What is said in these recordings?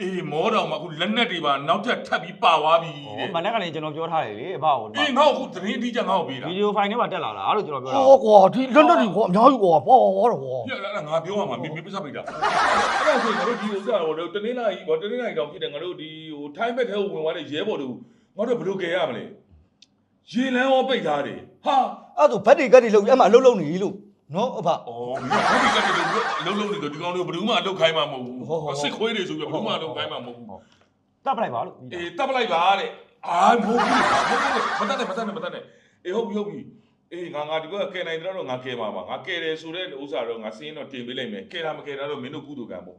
အေးမောတော်မှာအခုလက်နက်တွေပါနောက်ထပ်ထပ်ပြီးပါသွားပြီတဲ့မနေ့ကလည်းကျွန်တော်ပြောထားတယ်လေအဘကိုအေးငါ့ကိုအခုသတင်းအတိအကျငါ့ကိုပေးတာဗီဒီယိုဖိုင်ထဲမှာတက်လာတာလို့ကျွန်တော်ပြောတာဟောကွာဒီလက်နက်တွေကွာအများကြီးကွာပေါ့ပေါ့တော့ကွာပြက်လာငါပြောရမှာမင်းမင်းပြဿပိတ်တာအဲ့ဒါဆိုရင်ငါတို့ဒီဥစ္စာဟိုတနင်္လာရီဟိုတနင်္လာရီတောင်ဖြစ်တယ်ငါတို့ဒီဟိုထိုင်းဘက်ထဲကိုဝင်သွားတဲ့ရဲဘော်တို့ငါတို့ဘယ်လိုကြရမလဲရေလန်းရောပိတ်ထားတယ်ဟာအဲ့ဒါဘက်တွေကတ်တွေလုံးအဲ့မှာအလုံးလုံးနေလို့ နော်အဖဩမင်းကဒီကတည်းကလုံးလုံးနေတော့ဒီကောင်လေးဘယ်သူမှအလုပ်ခိုင်းမှာမဟုတ်ဘူးစစ်ခွေးတွေဆိုပြီးဘယ်သူမှအလုပ်ခိုင်းမှာမဟုတ်ဘူးတပ်ပလိုက်ပါလို့အေးတပ်ပလိုက်ပါတဲ့အာမဟုတ်ဘူးမတတ်နဲ့မတတ်နဲ့မတတ်နဲ့အေးဟုတ်ပြီဟုတ်ပြီအေးငါငါဒီဘက်ကကယ်နိုင်တော့ငါကယ်ပါပါငါကယ်တယ်ဆိုတဲ့ဥစ္စာတော့ငါစင်းတော့တင်ပေးလိုက်မယ်ကယ်တာမကယ်တာတော့မင်းတို့ကုသိုလ်ကံပေါ့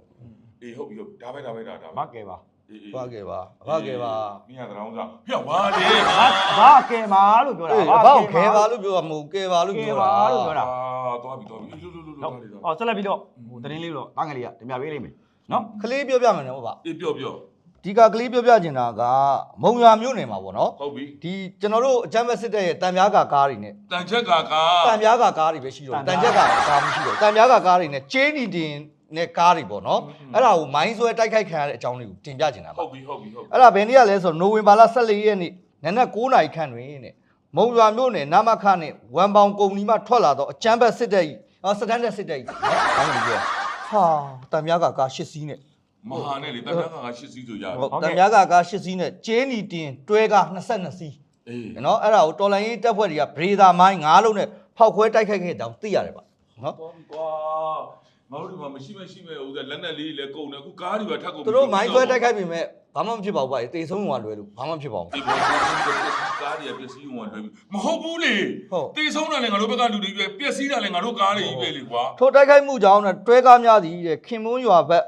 အေးဟုတ်ပြီဟုတ်ဒါပဲဒါပဲဒါဒါမကဲပါအေးအေးဘာကဲပါဘာကဲပါမင်းရတဲ့အောင်စားဖျက်ပါလေအ ဘကဲပါလို့ပြောတာအေးအဖေကိုခဲပါလို့ပြောတာမဟုတ်ကဲပါလို့ကဲပြောပါတာလို့ပြောတာအာသွားပြီသွားပြီလှုပ်လှုပ်လှုပ်လှုပ်ဟုတ်သွားလေသွားဟောဆက်လက်ပြီးတော့ဟိုသတင်းလေးလို့တားငယ်လေးကတင်ပြပေးလိမ့်မယ်နော်ကလေးပြောပြမယ်နော်ဗျအေးပြောပြောဒီကကလေးပြောပြချင်တာကမုံရွာမြို့နယ်မှာပေါ့နော်ဟုတ်ပြီဒီကျွန်တော်တို့အကြမ်းဖက်စစ်တပ်ရဲ့တံပြားကကားတွေနဲ့တန်ချက်ကကတံပြားကကားတွေပဲရှိတော့တံချက်ကကားမရှိတော့တံပြားကကားတွေနဲ့ကျင်းနီတင်နဲ့ကားတွေပေါ့နော်အဲ့ဒါကိုမိုင်းဆွဲတိုက်ခိုက်ခံရတဲ့အကြောင်းလေးကိုတင်ပြချင်တာပါဟုတ်ပြီဟုတ်ပြီဟုတ်ပြီအဲ့ဒါဘယ်နေ့ကလဲဆိုတော့နိုဝင်ဘာလ14ရက်နေ့ နနက်9နာရီခန့်တွင်တဲ့မုံရွာမြို့နယ်နမခနဲ့ဝမ်ပေါင်ကုမ္ပဏီမှထွက်လာတော့အချမ်းဘတ်စစ်တပ်ကြီးဟောစတန်ဒတ်စစ်တပ်ကြီးနော်ဘာလို့လဲဟာတံမြားကကား8စီးနဲ့မဟာနဲ့လေတန်ချက်ကကရှစ်စီးဆိုရတယ်ဟုတ်တံမြားကကား8စီးနဲ့ကျင်းနီတင်တွဲကား22စီးအေးနော်အဲ့ဒါကိုတော်လိုင်းရေးတပ်ဖွဲ့တွေကဘရေသာမိုင်း9လုံးနဲ့ဖောက်ခွဲတိုက်ခိုက်ခဲ့တောင်သိရတယ်ပါနော်တော်ပြီကွာငါတို့ဒီမှာမရှိမရှိမဲ့ဥစ္စာလက်နက်လေးလည်းကုန်တယ်အခုကားတွေပဲထပ်ကုန်သူတို့မိုင်းဆွဲတိုက်ခိုက်ပြီမဲ့ဘာမှမဖြစ်ပါဘူးဗျတေဆုံးဝင်လွယ်လို့ဘာမှမဖြစ်ပါဘူး ဒီဘောကားတွေပစ္စည်းဝင်တယ်မဟုတ်ဘူးလေဟုတ် တေဆုံးတာလည်းငါတို့ဘက်ကလူတွေပဲပျက်စီးတာလည်းငါတို့ကားတွေကြီးပဲလေကွာထိုတိုက်ခိုက်မှုကြောင့်နဲ့တွဲကားများသည်တဲ့ခင်မွန်းရွာဘက်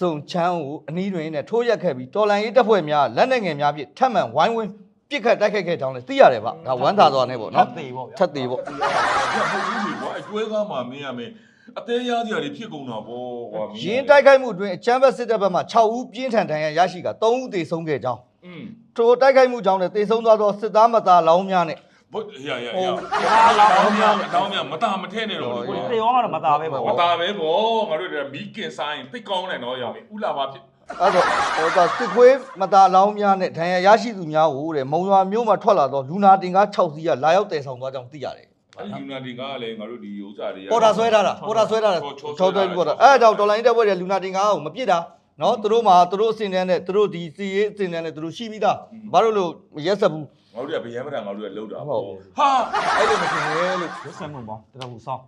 စုံချမ်းကိုအနီးတွင်နဲ့ထိုးရက်ခဲ့ပြီးတော်လန်ရေးတပ်ဖွဲ့များလက်နက်ငယ်များဖြင့်ထပ်မံဝိုင်းဝန်းပစ်ခတ်တိုက်ခိုက်ခဲ့ကြောင်းလည်းသိရတယ်ဗျဒါဝမ်းသာသွားနေပေါ့နော်သေးပေါ့ဗျာချက်သေးပေါ့ မဟုတ်ဘူးလေကွာအကျွဲကားမှာမင်းရမင်း အသေးရစရာတွေဖြစ်ကုန်တာဗောကွာရင်းတိုက်ခိုက်မှုအတွင်းအချမ်းဘက်စစ်တပ်ဘက်မှ6ဦးပြင်းထန်ဒဏ်ရာရရှိက3ဦးသေဆုံးခဲ့ကြောင်းอืมထိုတိုက်ခိုက်မှုကြောင့်လည်းသေဆုံးသွားသောစစ်သားမသားလောင်းများနဲ့ ဘုတ်ရရရဟုတ်တောင်းမြတောင်းမြမတာမထဲနဲ့တော့ကိုတေရောကတော့မသားပဲပေါ့မတာပဲဗောငါတို့တွေကမီးကင်ဆိုင်သိကောင်းတယ်နော်ရမင်းဥလာပါဖြစ်အဲ့တော့ဟိုတော့စစ်ခွေးမသားလောင်းများနဲ့ဒဏ်ရာရရှိသူများကိုတဲ့မုံရွာမြို့မှာထွက်လာသောလူနာတင်ကား6စီးကလာရောက်တည်ဆောင်သွားကြောင်းသိရတယ် အဲ့ဒီယူနာတီကလည်းငါတို့ဒီဥစ္စာတွေပေါ်တာဆွဲထားတာပေါ်တာဆွဲထားတာချောချောချောသွဲပြီးပေါ်တာအဲ့ဒါကြောင့်တော်လိုင်းတက်ပွဲတွေလူနာတင်ကားကိုမပြစ်တာနော်သူတို့မှာသူတို့အစင်တန်းနဲ့သူတို့ဒီစီရေးအစင်တန်းနဲ့သူတို့ရှိပြီးသားဘာလို့လို့ရက်ဆက်ဘူးငါတို့ကဗျမ်းမတာငါတို့ကလှုပ်တာဟုတ်ဟာအဲ့လိုမဖြစ်နဲ့လို့ရုပ်ဆက်မှုပေါ့တော်တော်ဘူးဆောင်း